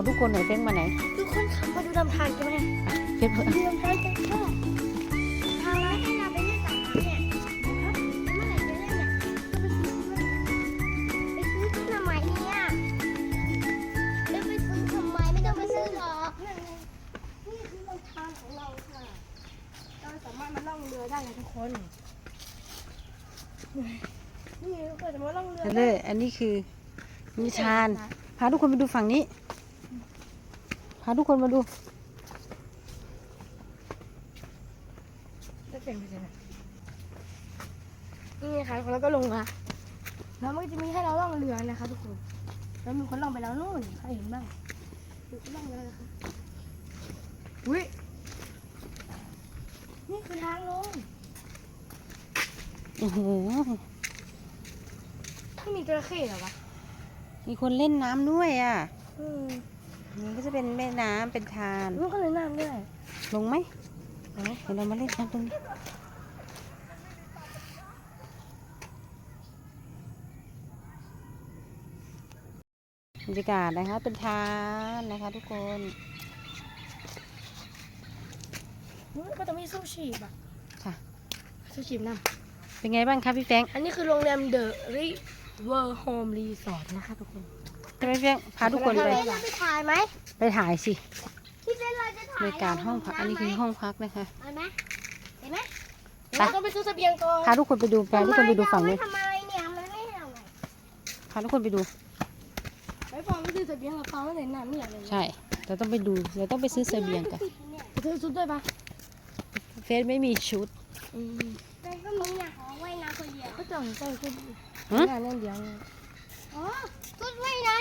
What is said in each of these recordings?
บอกทุกคนหน่อยเฟ้งมาไหนทุกคนขับมาดูลำธารกันไหมอะเฟ้งเถอะดูลำธารกันค่ะทางร้านให้เราไปเล่นสระน้ำเนี่ยนะครับเมื่อไหร่จะเล่นเนี่ยไปซื้อไปซื้อที่ทำไมเนี่ยไม่ไปซื้อทำไมไม่ต้องไปซื้อหรอกนี่คือลำธารของเราค่ะเราสามารถมาล่องเรือได้นะทุกคนนี่ทุกคนสามารถล่องเรือเลได้ยอันนี้คือนิทาน พาทุกคนไปดูฝั่งนี้ พาทุกคนมาดูจะเป็นไปได้ไหมนี่ค่ะแล้วก็ลงมาแล้วมันก็จะมีให้เราล่องเรือนะคะ ทุกคน แล้วมีคนล่องไปแล้วนู่นใครเห็นบ้างมีคนล่องไปแล้วนะคะอุ้ยนี่คือทางลงโอ้โหไม่มีจระเข้เหรอวะมีคนเล่นน้ำด้วยอะ อืม นี่ก็จะเป็นแม่น้ำเป็นทานมันก็เลยน้ำด้วยลงไหมเดี๋ยวเรามาเล่นน้ำตรงนี้บรรยากาศนะคะเป็นทานนะคะทุกคนอุ๊ยก็จะมีสู้ชีพอะค่ะสู้ชีพน้เป็นไงบ้างคะพี่แฟงำอันนี้คือโรงแรมเดอะริเวอร์โฮมรีสอร์ทนะคะทุกคน จะไปแฟงพาทุกคนไป เราไปถ่ายไหมไปถ่ายสิพี่เฟนเราจะถ่ายบรรยากาศห้องพักอันนี้คือห้องพักนะคะเห็นไหมเห็นไหมไป เราต้องไปซื้อเสบียงก่อนพาทุกคนไปดูพาทุกคนไปดูฝั่งนู้นทำไมเนี่ยมันไม่ให้เราไงพาทุกคนไปดู ไปฟังไปซื้อเสบียงเราฟังไม่เห็นน้ำเนี่ยเลยใช่ เราต้องไปดู เราต้องไปซื้อเสบียงกันไปซื้อชุดด้วยปะเฟสไม่มีชุด อืมเป็นก็มึงอยากขอว่ายน้ำคนเดียวก็ต้องใส่ชุดฮะ งานนั่นเดียวอ๋อชุดว่ายน้ำ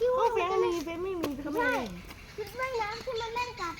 ที่มันที่ว่าเฟนไม่มีเฟนไม่มีเขาไม่ได้ชุดว่ายน้ำที่มันเล่นกับ